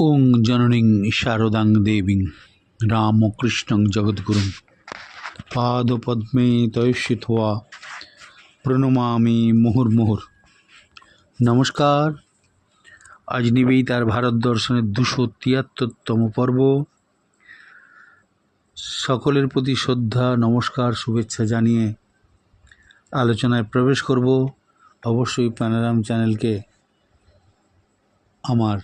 ওং জননীং শারদাং দেবীং রামকৃষ্ণং জগদ্গুরুং। পাদপদ্মে তয়স্যিত্বা প্রণমামি মুহুর্মুহুর। নমস্কার। আজ নিবেই তার ভারত দর্শনের দুশো তিয়াত্তরতম পর্ব। সকলের প্রতি শ্রদ্ধা, নমস্কার, শুভেচ্ছা জানিয়ে আলোচনায় প্রবেশ করব। অবশ্যই প্যানারাম চ্যানেলকে আমার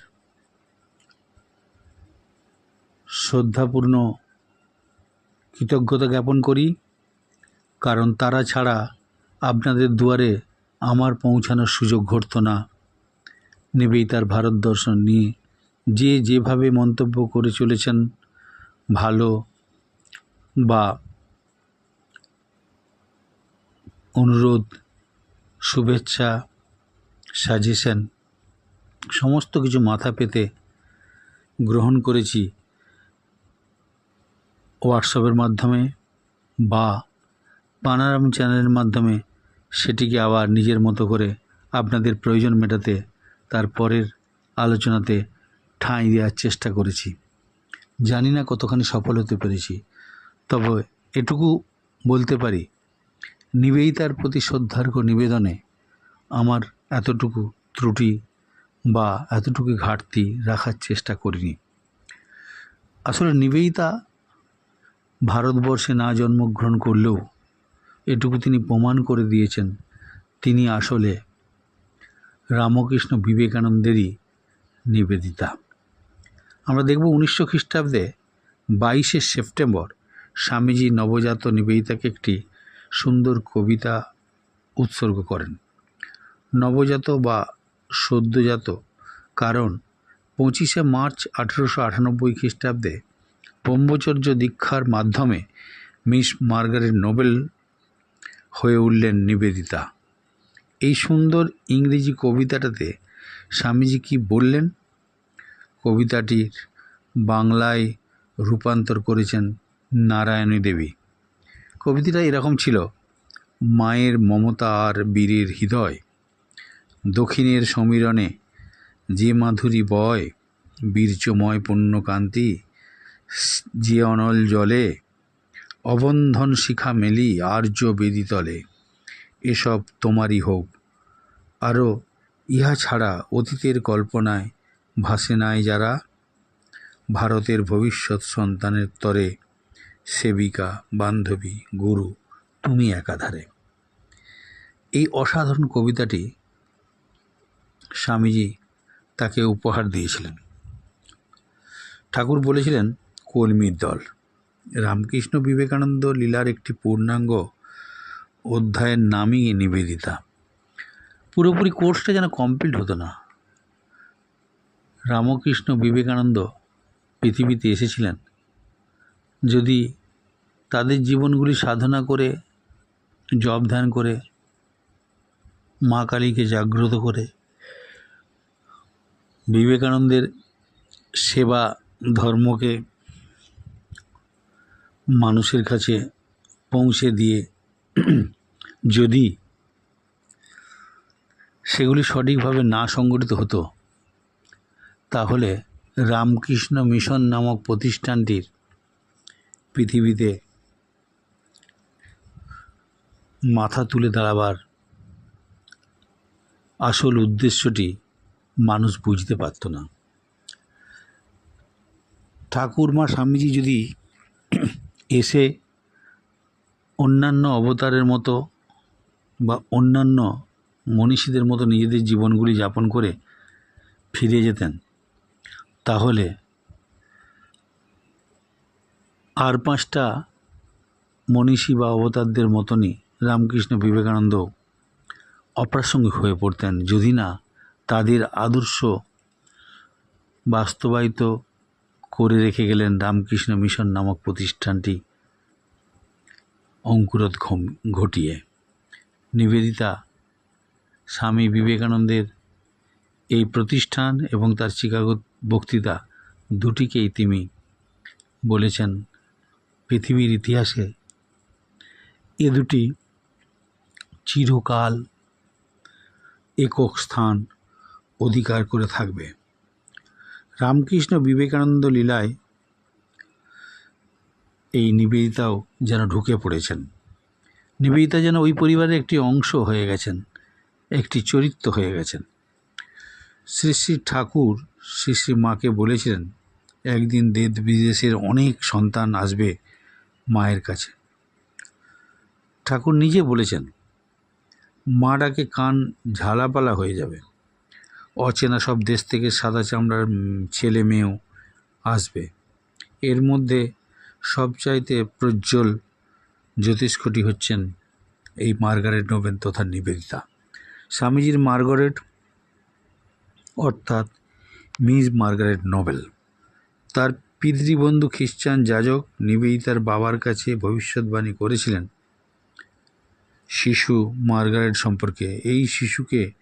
শ্রদ্ধাপূর্ণ কৃতজ্ঞতা জ্ঞাপন করি, কারণ তারা ছাড়া আপনাদের দুয়ারে আমার পৌঁছানোর সুযোগ ঘটতো না। নিবেদিতার ভারত দর্শন নিয়ে যে যেভাবে মন্তব্য করে চলেছেন, ভালো বা অনুরোধ, শুভেচ্ছা, সাজেশন, সমস্ত কিছু মাথা পেতে গ্রহণ করেছি। হোয়াটসঅ্যাপের মাধ্যমে বা পানারাম চ্যানেলের মাধ্যমে সেটিকে আবার নিজের মতো করে আপনাদের প্রয়োজন মেটাতে তার পরের আলোচনাতে ঠাঁই দেওয়ার চেষ্টা করেছি। জানি না কতখানি সফল হতে পেরেছি, তবে এটুকু বলতে পারি, নিবেদিতার প্রতি শ্রদ্ধার্ঘ নিবেদনে আমার এতটুকু ত্রুটি বা এতটুকু ঘাটতি রাখার চেষ্টা করিনি। আসলে নিবেদিতা ভারতবর্ষে না জন্মগ্রহণ করলেও এটুকু তিনি প্রমাণ করে দিয়েছেন তিনি আসলে রামকৃষ্ণ বিবেকানন্দেরই নিবেদিতা। আমরা দেখব উনিশশো খ্রিস্টাব্দে বাইশে সেপ্টেম্বর স্বামীজি নবজাত নিবেদিতাকে একটি সুন্দর কবিতা উৎসর্গ করেন। নবজাত বা সদ্যজাত কারণ পঁচিশে মার্চ আঠেরোশো আটানব্বই খ্রিস্টাব্দে ব্রহ্মচর্য দীক্ষার মাধ্যমে মিস মার্গারেট নোবেল হয়ে উঠলেন নিবেদিতা। এই সুন্দর ইংরেজি কবিতাটাতে স্বামীজি কি বললেন? কবিতাটির বাংলায় রূপান্তর করেছেন নারায়ণী দেবী। কবিতাটা এরকম ছিল, মায়ের মমতা আর বীরের হৃদয়, দক্ষিণের সমীরণে যে মাধুরী বয়, বীর্যময় পুণ্যকান্তি যে অনল জলে, অবন্ধন শিখা মেলি আর্য বেদিতলে এসব তোমারই হোক। আরও ইহা ছাড়া অতীতের কল্পনায় ভাসে নাই যারা। ভারতের ভবিষ্যৎ সন্তানের তরে, সেবিকা, বান্ধবী, গুরু, তুমি একাধারে। এই অসাধারণ কবিতাটি স্বামীজি তাকে উপহার দিয়েছিলেন। ঠাকুর বলেছিলেন কলমির দল। রামকৃষ্ণ বিবেকানন্দ লীলার একটি পূর্ণাঙ্গ অধ্যায়ের নামই নিবেদিতা। পুরোপুরি কোর্সটা যেন কমপ্লিট হতো না। রামকৃষ্ণ বিবেকানন্দ পৃথিবীতে এসেছিলেন। যদি তাদের জীবনগুলি সাধনা করে জব ধ্যান করে, মা কালীকে জাগ্রত করে, বিবেকানন্দের সেবা ধর্মকে মানুষের কাছে পৌঁছে দিয়ে যদি সেগুলি সঠিকভাবে না সংগঠিত হতো, তাহলে রামকৃষ্ণ মিশন নামক প্রতিষ্ঠানটির পৃথিবীতে মাথা তুলে দাঁড়াবার আসল উদ্দেশ্যটি মানুষ বুঝতে পারত না। ঠাকুরমা স্বামীজি যদি এসে অন্যান্য অবতারের মতো বা অন্যান্য মনীষীদের মতো নিজেদের জীবনগুলি যাপন করে ফিরে যেতেন। তাহলে আর পাঁচটা মনীষী বা অবতারদের মতনই রামকৃষ্ণ বিবেকানন্দ অপ্রাসঙ্গিক হয়ে পড়তেন। যদি না তাদের আদর্শ বাস্তবায়িত করে রেখে গেলেন রামকৃষ্ণ মিশন নামক প্রতিষ্ঠানটি অঙ্কুরোদ ঘটিয়ে। নিবেদিতা স্বামী বিবেকানন্দের এই প্রতিষ্ঠান এবং তার চিকাগো বক্তৃতা দুটিকেই তিনি বলেছেন পৃথিবীর ইতিহাসে। এ দুটি চিরকাল একক স্থান অধিকার করে থাকবে। রামকৃষ্ণ বিবেকানন্দ লীলায় এই নিবেদিতাও যেন ঢুকে পড়েছেন। নিবেদিতা যেন ওই পরিবারের একটি অংশ হয়ে গেছেন, একটি চরিত্র হয়ে গেছেন। শ্রী শ্রী ঠাকুর শ্রী শ্রী মাকে বলেছিলেন, একদিন দেশ বিদেশের অনেক সন্তান আসবে মায়ের কাছে। ঠাকুর নিজে বলেছেন মা ডাকে কান ঝালাপালা হয়ে যাবে। অচেনা সব দেশ থেকে সাদা চামড়ার ছেলে মেয়েও আসবে। এর মধ্যে সবচাইতে প্রজ্জ্বল জ্যোতিষ্কটি হচ্ছেন এই মার্গারেট নোবেল তথা নিবেদিতা। স্বামীজির মার্গারেট, অর্থাৎ মিস মার্গারেট নোবেল। তার পিতৃবন্ধু খ্রিস্টান যাজক নিবেদিতার বাবার কাছে ভবিষ্যৎবাণী করেছিলেন শিশু মার্গারেট সম্পর্কে। এই শিশুকে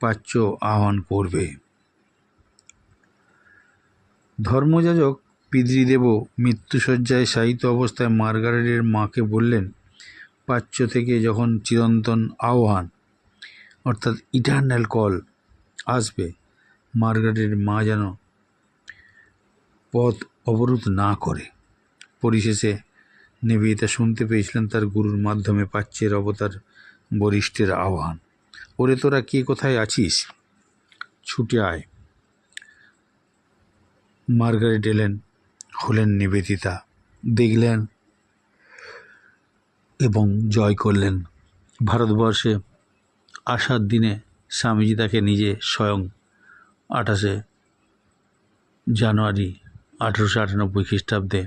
প্রাচ্য আহ্বান করবে। ধর্মযাজক পিতৃদেব মৃত্যুসজ্জায় শায়িত অবস্থায় মার্গারেটের মাকে বললেন প্রাচ্য থেকে যখন চিরন্তন আহ্বান, অর্থাৎ ইটার্নাল কল আসবে, মার্গারেটের মা যেন পথ অবরোধ না করে। পরিশেষে নিবেদিতা শুনতে পেয়েছিলেন তার গুরুর মাধ্যমে প্রাচ্যের অবতার বরিষ্ঠের আহ্বান। ওরে তোরা কে কোথায় আছিস? ছুটে আয়। মার্গারেট এলেন, হলেন নিবেদিতা। দেখলেন এবং জয় করলেন। ভারতবর্ষে আসার দিনে স্বামীজি তাকে নিজে স্বয়ং আঠাশে জানুয়ারি আঠেরোশো আটানব্বই খ্রিস্টাব্দে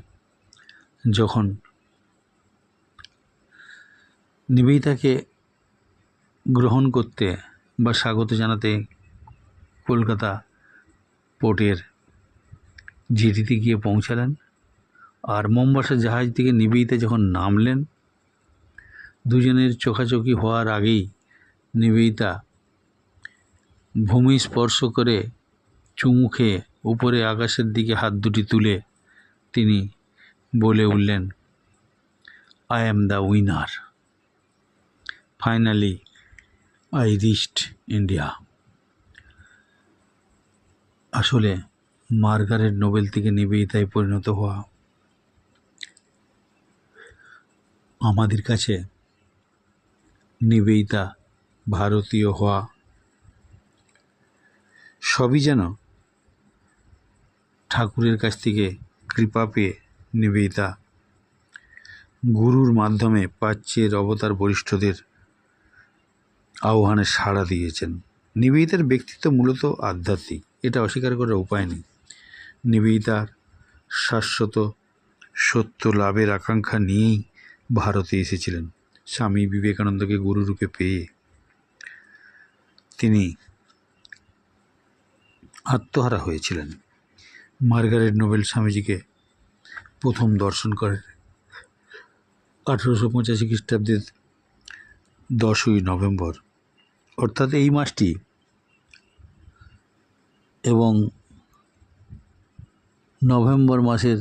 যখন নিবেদিতাকে গ্রহণ করতে বা স্বাগত জানাতে কলকাতা পোর্টের জেটিতে গিয়ে পৌঁছালেন আর মোমবাসা জাহাজ থেকে নিবেদিতা যখন নামলেন, দুজনের চোখাচোখি হওয়ার আগেই নিবেদিতা ভূমি স্পর্শ করে চুমু খেয়ে উপরে আকাশের দিকে হাত দুটি তুলে তিনি বলে উঠলেন I am the winner finally I rest India. আসলে মার্গারেট নোবেল থেকে নিবেদিতায় পরিণত হওয়া আমাদের কাছে নিবেদিতা ভারতীয় হওয়া সবই যেন ঠাকুরের কাছ থেকে কৃপা পেয়ে নিবেদিতা গুরুর মাধ্যমে প্রাচ্যের অবতার বরিষ্ঠদের আহ্বানে সাড়া দিয়েছেন। নিবেদিতার ব্যক্তিত্ব মূলত আধ্যাত্মিক, এটা অস্বীকার করার উপায় নেই। নিবেদিতার শাশ্বত সত্য লাভের আকাঙ্ক্ষা নিয়েই ভারতে এসেছিলেন স্বামী বিবেকানন্দকে গুরুরূপে পেয়ে। তিনি আত্মহারা হয়েছিলেন। মার্গারেট নোবেল স্বামীজিকে প্রথম দর্শন করেন আঠেরোশো পঁচাশি খ্রিস্টাব্দের দশই নভেম্বর। অর্থাৎ এই মাসটি এবং নভেম্বর মাসের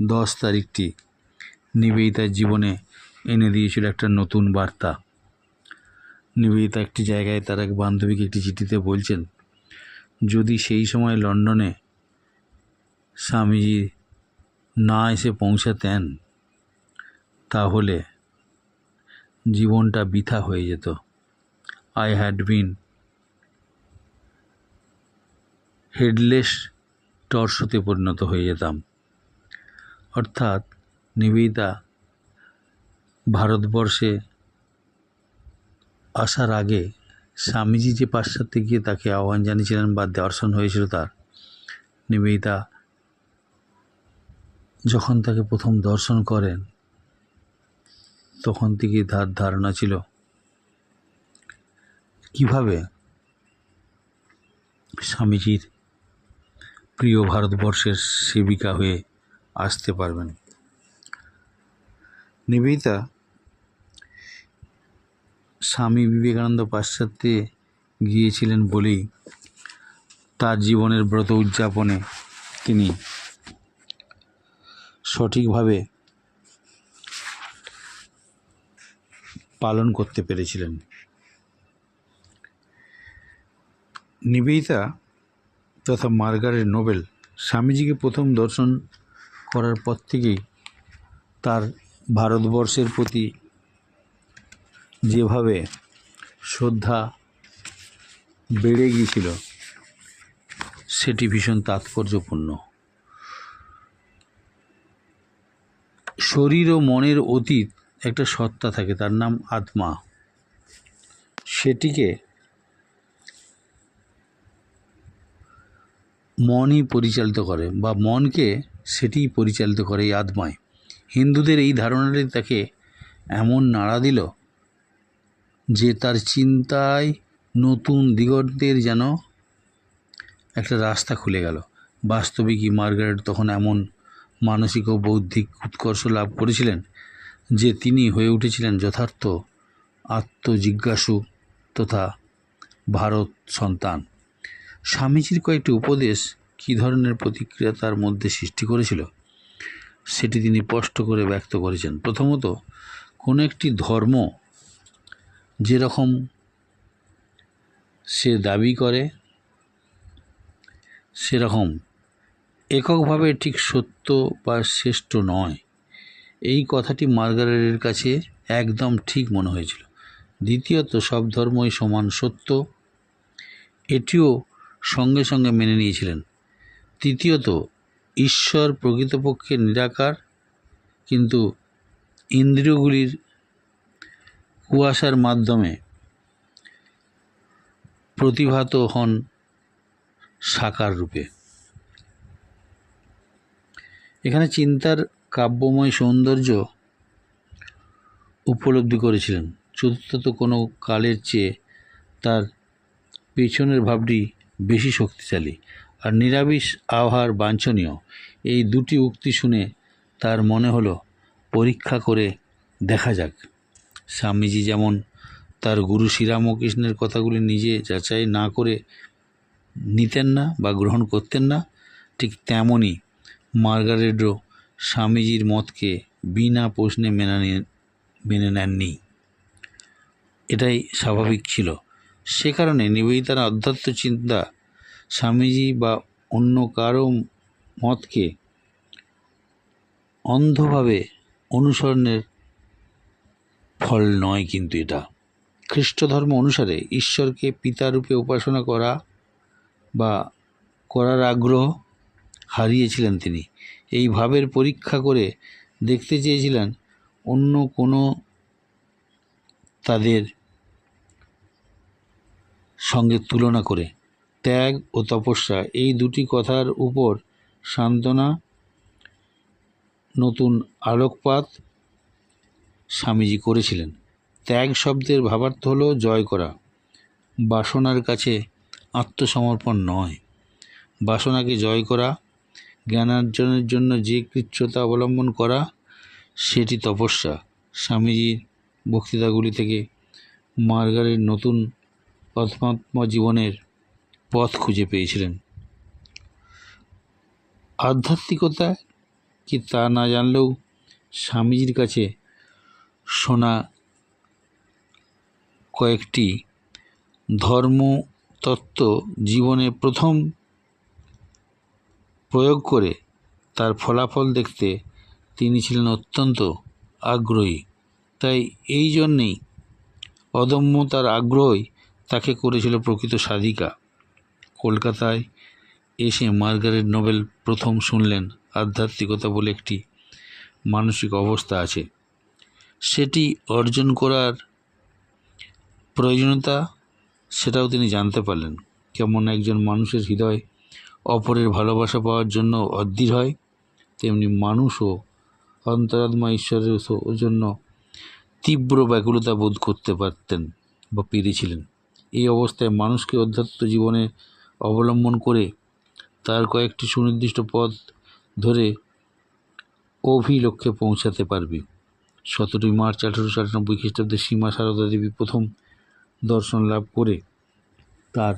দশ তারিখটি নিবেদিতার জীবনে এনে দিয়েছিল একটা নতুন বার্তা। নিবেদিতা একটি জায়গায় তার এক বান্ধবীকে একটি চিঠিতে বলছেন, যদি সেই সময় লন্ডনে স্বামীজি না এসে পৌঁছাতেন, তাহলে জীবনটা বৃথা হয়ে যেত। আই হ্যাড বিন হেডলেস টর্সতে পরিণত হয়ে যেতাম। অর্থাৎ নিবেদিতা ভারতবর্ষে আসার আগে স্বামীজি যে পাশ্চাত্যে গিয়ে তাকে আহ্বান জানিয়েছিলেন বা দর্শন হয়েছিল তার, নিবেদিতা যখন তাকে প্রথম দর্শন করেন, তখন থেকে তার ধারণা ছিল কীভাবে স্বামীজির প্রিয় ভারতবর্ষের সেবিকা হয়ে আসতে পারবেন? নিবেদিতা, স্বামী বিবেকানন্দ পাশ্চাত্যে গিয়েছিলেন বলেই তার জীবনের ব্রত উদযাপনে তিনি সঠিকভাবে পালন করতে পেরেছিলেন। নিবেদিতা তথা মার্গারেট নোবেল স্বামীজিকে প্রথম দর্শন করার পর থেকেই তার ভারতবর্ষের প্রতি যেভাবে শ্রদ্ধা বেড়ে গিয়েছিল, সেটি ভীষণ তাৎপর্যপূর্ণ। শরীর ও মনের অতীত একটা সত্তা থাকে, তার নাম আত্মা। সেটিকে মনই পরিচালিত করে বা মনকে সেটিই পরিচালিত করে এই আত্মায়। হিন্দুদের এই ধারণাটি তাকে এমন নাড়া দিল যে তার চিন্তায় নতুন দিগন্তের যেন একটা রাস্তা খুলে গেল। বাস্তবিকই মার্গারেট তখন এমন মানসিক ও বৌদ্ধিক উৎকর্ষ লাভ করেছিলেন যে তিনি হয়ে উঠেছিলেন যথার্থ আত্মজিজ্ঞাসু তথা ভারত সন্তান। স্বামীজির কয়েকটি উপদেশ কী ধরনের প্রতিক্রিয়া তার মধ্যে সৃষ্টি করেছিল, সেটি তিনি স্পষ্ট করে ব্যক্ত করেছেন। প্রথমত, কোনো একটি ধর্ম যেরকম সে দাবি করে, সেরকম এককভাবে ঠিক সত্য বা শ্রেষ্ঠ নয়। এই কথাটি মার্গারেটের কাছে একদম ঠিক মনে হয়েছিল। দ্বিতীয়ত, সব ধর্মই সমান সত্য। এটিও সঙ্গে সঙ্গে মেনে নিয়েছিলেন। তৃতীয়ত, ঈশ্বর প্রকৃতপক্ষে নিরাকার, কিন্তু ইন্দ্রিয়গুলির কুয়াশার মাধ্যমে প্রতিভাত হন সাকার রূপে। এখানে চিন্তার কাব্যময় সৌন্দর্য উপলব্ধি করেছিলেন। চতুর্থত কোনো কালের চেয়ে তার পেছনের ভাবটি বেশি শক্তিশালী। আর নিরামিষ আহার বাঞ্ছনীয়। এই দুটি উক্তি শুনে তার মনে হলো, পরীক্ষা করে দেখা যাক। স্বামীজি যেমন তার গুরু শ্রীরামকৃষ্ণের কথাগুলি নিজে যাচাই না করে নিতেন না বা গ্রহণ করতেন না, ঠিক তেমনই মার্গারেটও স্বামীজির মতকে বিনা প্রশ্নে মেনে মেনে নেননি। এটাই স্বাভাবিক ছিল। সে কারণে নিবেদিতার আধ্যাত্ম চিন্তা স্বামীজি বা অন্য কারও মতকে অন্ধভাবে অনুসরণের ফল নয় কিন্তু এটা। খ্রিস্ট ধর্ম অনুসারে ঈশ্বরকে পিতারূপে উপাসনা করা বা করার আগ্রহ হারিয়েছিলেন তিনি। এই ভাবের পরীক্ষা করে দেখতে চেয়েছিলেন অন্য কোনো তাদের সঙ্গে তুলনা করে। ত্যাগ ও তপস্যা, এই দুটি কথার উপর সান্ত্বনা, নতুন আলোকপাত স্বামীজি করেছিলেন। ত্যাগ শব্দের ভাবার্থ হল জয় করা। বাসনার কাছে আত্মসমর্পণ নয়। বাসনাকে জয় করা, জ্ঞানার্জনের জন্য যে কৃচ্ছতা অবলম্বন করা, সেটি তপস্যা। স্বামীজির বক্তৃতাগুলি থেকে মার্গারের নতুন পথমাত্মা জীবনের পথ খুঁজে পেয়েছিলেন। আধ্যাত্মিকতা কি তা না জানলেও স্বামীজির কাছে শোনা কয়েকটি ধর্মতত্ত্ব জীবনে প্রথম প্রয়োগ করে তার ফলাফল দেখতে তিনি ছিলেন অত্যন্ত আগ্রহী। তাই এই জন্যেই অদম্য তার আগ্রহই তাকে করেছিল প্রকৃত সাধিকা। কলকাতায় এসে মার্গারেট নোবেল প্রথম শুনলেন আধ্যাত্মিকতা বলে একটি মানসিক অবস্থা আছে। সেটি অর্জন করার প্রয়োজনীয়তা সেটাও তিনি জানতে পারলেন। কেমন একজন মানুষের হৃদয় অপরের ভালোবাসা পাওয়ার জন্য অধীর হয়, তেমনি মানুষও অন্তরাত্মা ঈশ্বরের জন্য তীব্র ব্যাকুলতা বোধ করতে পারতেন বা পেরেছিলেন। এই অবস্থায় মানুষকে অধ্যাত্ম জীবনে অবলম্বন করে তার কয়েকটি সুনির্দিষ্ট পথ ধরে অভিলক্ষ্যে পৌঁছাতে পারবে। সতেরোই মার্চ আঠেরোশো আটানব্বই খ্রিস্টাব্দে সীমা সারদা দেবী প্রথম দর্শন লাভ করে তার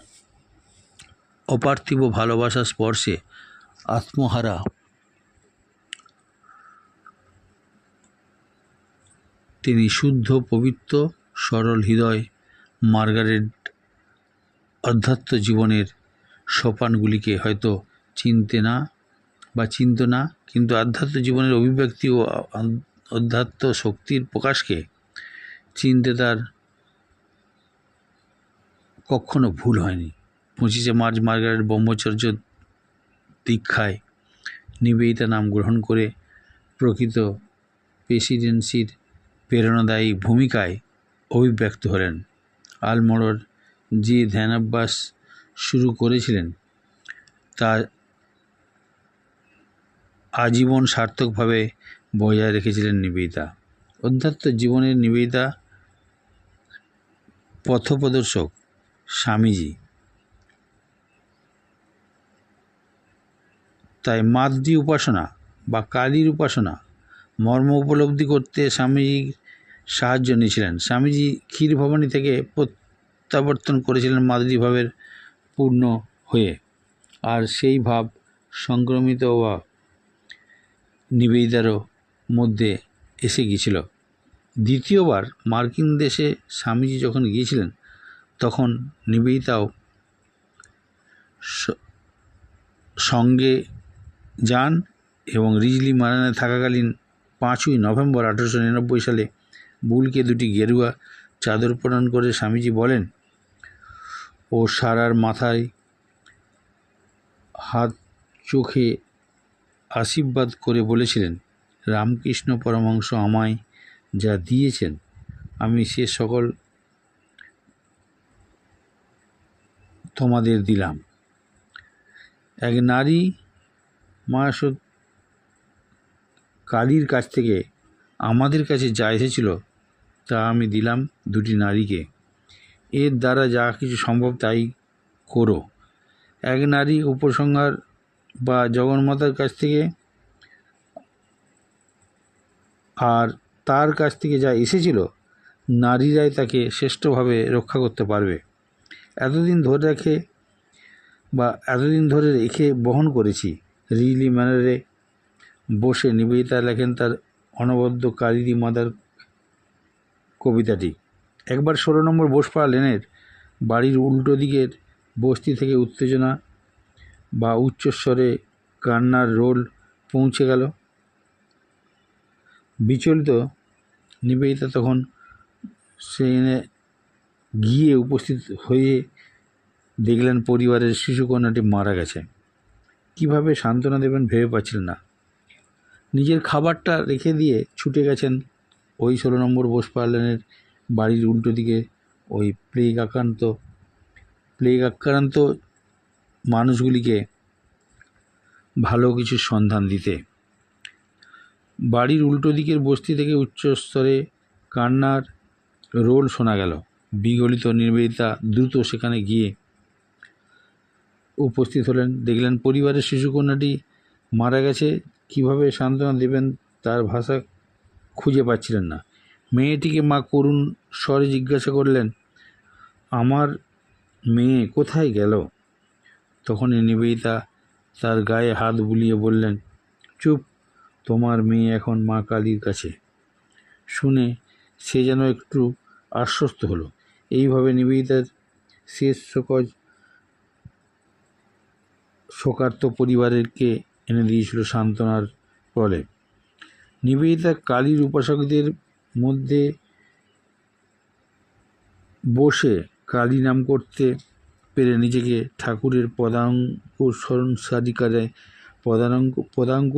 অপার্থিব ভালোবাসা স্পর্শে আত্মহারা তিনি শুদ্ধ, পবিত্র, সরল হৃদয় মার্গারেট অধ্যাত্ম জীবনের সোপানগুলিকে হয়তো চিনতে না বা চিনত না, কিন্তু আধ্যাত্ম জীবনের অভিব্যক্তি ও অধ্যাত্ম শক্তির প্রকাশকে চিনতে তার কখনো ভুল হয়নি। পঁচিশে মার্চ মার্গারেট ব্রহ্মচর্য দীক্ষায় নিবেদিতা নাম গ্রহণ করে প্রকৃত প্রেসিডেন্সির প্রেরণাদায়ী ভূমিকায় অভিব্যক্ত হলেন। আলমোড়র যে ধ্যানাভ্যাস শুরু করেছিলেন, তা আজীবন সার্থকভাবে বজায় রেখেছিলেন নিবেদিতা। অধ্যাত্ম জীবনের নিবেদিতা, পথপ্রদর্শক স্বামীজি। তাই মাতৃ উপাসনা বা কালীর উপাসনা, মর্ম উপলব্ধি করতে স্বামীজির সাহায্য নিয়েছিলেন। স্বামীজি ক্ষীর ভবানী থেকে প্রত্যাবর্তন করেছিলেন মাতৃভাবের পূর্ণ হয়ে। আর সেই ভাব সংক্রমিত বা নিবেদিতারও মধ্যে এসে গিয়েছিল। দ্বিতীয়বার মার্কিন দেশে স্বামীজি যখন গিয়েছিলেন, তখন নিবেদিতাও সঙ্গে যান এবং রিজলি মারানে থাকাকালীন পাঁচই নভেম্বর আঠেরোশো নিরানব্বই সালে বুলকে দুটি গেরুয়া চাদর প্রদান করে স্বামীজি বলেন ও সারার মাথায় হাত চোখে আশীর্বাদ করে বলেছিলেন, রামকৃষ্ণ পরমহংস আমায় যা দিয়েছেন, আমি সে সকল তোমাদের দিলাম। এক নারী মাস কালীর কাছ থেকে আমাদের কাছে যা এসেছিল তা আমি দিলাম দুটি নারীকে। এর দ্বারা যা কিছু সম্ভব তাই করো। এক নারী উপসংহার বা জগন্মাতার কাছ থেকে আর তার কাছ থেকে যা এসেছিল, নারীরাই তাকে শ্রেষ্ঠভাবে রক্ষা করতে পারবে। এতদিন ধরে রেখে বা এতদিন ধরে রেখে বহন করেছি। রিলি ম্যানারে বসে নিবেদিতা লেখেন তার অনবদ্য কালিদি মাদার কবিতাটি। একবার ষোলো নম্বর বোসপাড়া লেনের বাড়ির উল্টো দিকের বস্তি থেকে উত্তেজনা বা উচ্চস্বরে কান্নার রোল পৌঁছে গেল। বিচলিত, নিবেদিতা তখন সেখানে গিয়ে উপস্থিত হয়ে দেখলেন পরিবারের শিশুকন্যাটি মারা গেছে। কীভাবে সান্ত্বনা দেবেন ভেবে পাচ্ছিলেন না। নিজের খাবারটা রেখে দিয়ে ছুটে গেছেন ওই ষোলো নম্বর বোসপালেনের বাড়ির উল্টো দিকে ওই প্লেগ আক্রান্ত প্লেগ আক্রান্ত মানুষগুলিকে ভালো কিছু সন্ধান দিতে। বাড়ির উল্টো দিকের বস্তি থেকে উচ্চ স্তরে কান্নার রোল শোনা গেল। বিগলিত নির্বেদিতা দ্রুত সেখানে গিয়ে উপস্থিত হলেন। দেখলেন পরিবারের শিশুকন্যাটি মারা গেছে। কীভাবে সান্ত্বনা দেবেন তার ভাষা খুঁজে পাচ্ছিলেন না। মেয়েটিকে মা করুণ স্বরে জিজ্ঞাসা করলেন, আমার মেয়ে কোথায় গেল? তখনই নিবেদিতা তার গায়ে হাত বুলিয়ে বললেন, চুপ, তোমার মেয়ে এখন মা কালীর কাছে। শুনে সে যেন একটু আশ্বস্ত হলো। এইভাবে নিবেদিতার শেষ শোকজ শোকার্ত পরিবারেরকে এনে দিয়েছিল সান্ত্বনার ফলে। নিবেদিতা কালীর উপাসকদের মধ্যে বসে কালী নাম করতে পেরে নিজেকে ঠাকুরের পদাঙ্ক স্মরণসারিকারে পদাঙ্ক পদাঙ্ক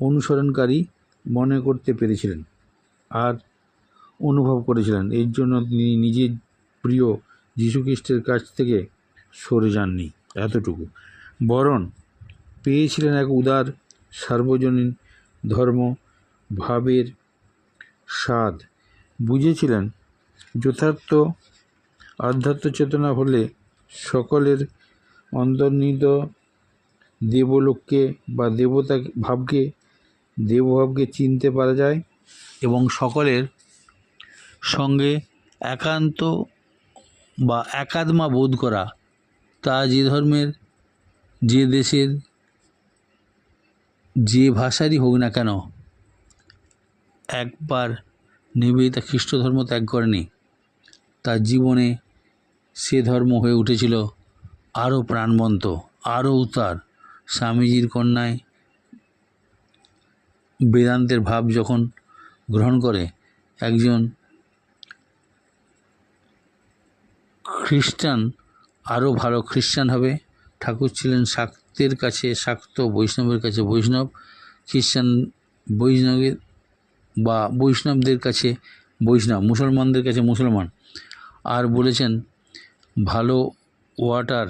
অনুসরণকারী মনে করতে পেরেছিলেন আর অনুভব করেছিলেন। এর জন্য তিনি নিজের প্রিয় যীশুখ্রিস্টের কাছ থেকে সরে যাননি এতটুকু। বরং পেয়েছিলেন এক উদার সার্বজনীন ধর্ম ভাবের স্বাদ। বুঝেছিলেন, যথার্থ আধ্যাত্ম চেতনা হলে সকলের অন্তর্নিহিত দেবলোককে বা দেবতা ভাবকে, দেবভাবকে চিনতে পারা যায় এবং সকলের সঙ্গে একান্ত বা একাত্মা বোধ করা। তা যে ধর্মের, যে দেশের, যে ভাষারই হোক না কেন একবার নিবেদিতা খ্রিস্ট ধর্ম ত্যাগ করেনি, তার জীবনে সে ধর্ম হয়ে উঠেছিল আরও প্রাণবন্ত, আরও উতার স্বামীজির কন্যায় বেদান্তের ভাব যখন গ্রহণ করে, একজন খ্রিস্টান, আরও ভালো খ্রিস্টান হবে, ঠাকুর ছিলেন শাক্তের কাছে, শাক্ত বৈষ্ণবের কাছে বৈষ্ণব, খ্রিস্টান বৈষ্ণবের বা বৈষ্ণবদের কাছে, বৈষ্ণব, মুসলমানদের কাছে মুসলমান। আর বলেছেন, ভালো ওয়াটার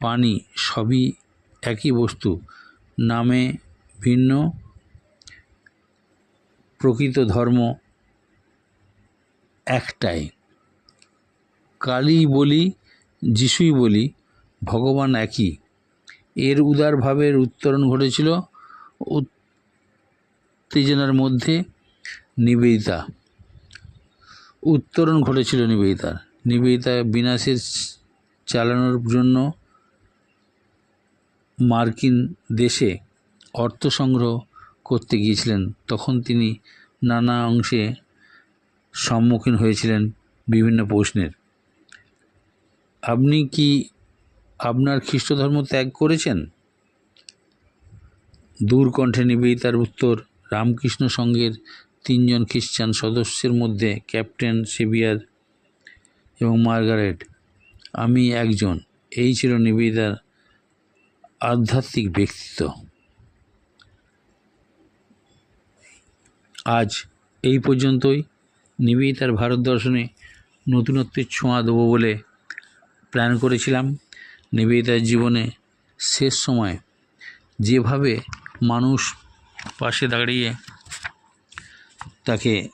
পানি সবই একই বস্তু, নামে ভিন্ন, প্রকৃত ধর্ম একটাই। কালী বলি, যিশুই বলি, ভগবান একই। এর উদার ভাবের উত্তরণ ঘটেছিল উত্তেজনার মধ্যে নিবেদিতা। উত্তরণ ঘটেছিল নিবেদিতার। নিবেদিতা বিনাশের চালানোর জন্য মার্কিন দেশে অর্থ সংগ্রহ করতে গিয়েছিলেন। তখন তিনি নানা অংশে সম্মুখীন হয়েছিলেন বিভিন্ন প্রশ্নের। আপনি কি আপনার খ্রিস্ট ধর্ম ত্যাগ করেছেন? দূর কণ্ঠে নিবেদিতার উত্তর, রামকৃষ্ণ সংঘের তিনজন খ্রিস্টান সদস্যের মধ্যে ক্যাপ্টেন সেভিয়ার এবং মার্গারেট। আমি একজন। এই ছিল নিবেদার আধ্যাত্মিক ব্যক্তিত্ব। আজ এই পর্যন্তই। নিবেদিতার ভারত দর্শনে নতুনত্বের ছোঁয়া দেবো বলে প্ল্যান করেছিলাম। নিবেদিতার জীবনে শেষ সময় যেভাবে মানুষ পাশে দাঁড়িয়ে তাকে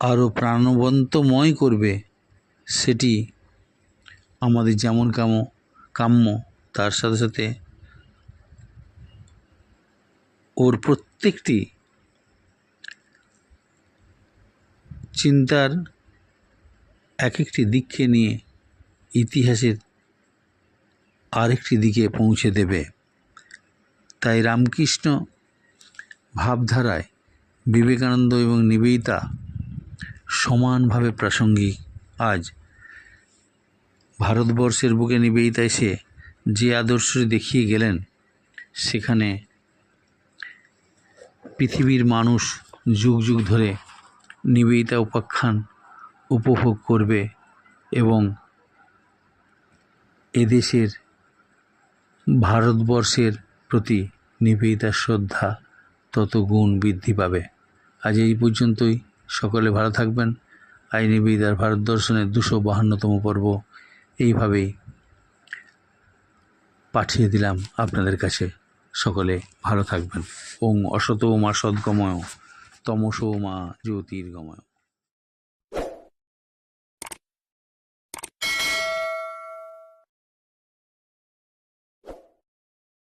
আরও প্রাণবন্তময় করবে, সেটি আমাদের যেমন কাম, কাম্য, তার সাথে সাথে ওর প্রত্যেকটি চিন্তার এক একটি দিককে নিয়ে ইতিহাসের আরেকটি দিকে পৌঁছে দেবে। তাই রামকৃষ্ণ ভাবধারায় বিবেকানন্দ এবং নিবেদিতা সমানভাবে প্রাসঙ্গিক। আজ ভারতবর্ষের বুকে নিবেদিতা এসে যে আদর্শ দেখিয়ে গেলেন, সেখানে পৃথিবীর মানুষ যুগ যুগ ধরে নিবেদিতা উপাখ্যান উপভোগ করবে এবং এদেশের ভারতবর্ষের প্রতি নিবেদিতার শ্রদ্ধা তত গুণ বৃদ্ধি পাবে। আজ এই পর্যন্তই। সকলে ভালো থাকবেন। আইনিবিদ আর ভারত দর্শনের দুশো বাহান্নতম পর্ব এইভাবেই পাঠিয়ে দিলাম আপনাদের কাছে। সকলে ভালো থাকবেন। ওং অসত মা সদ্গময়। তমসো মা জ্যোতির্গময়।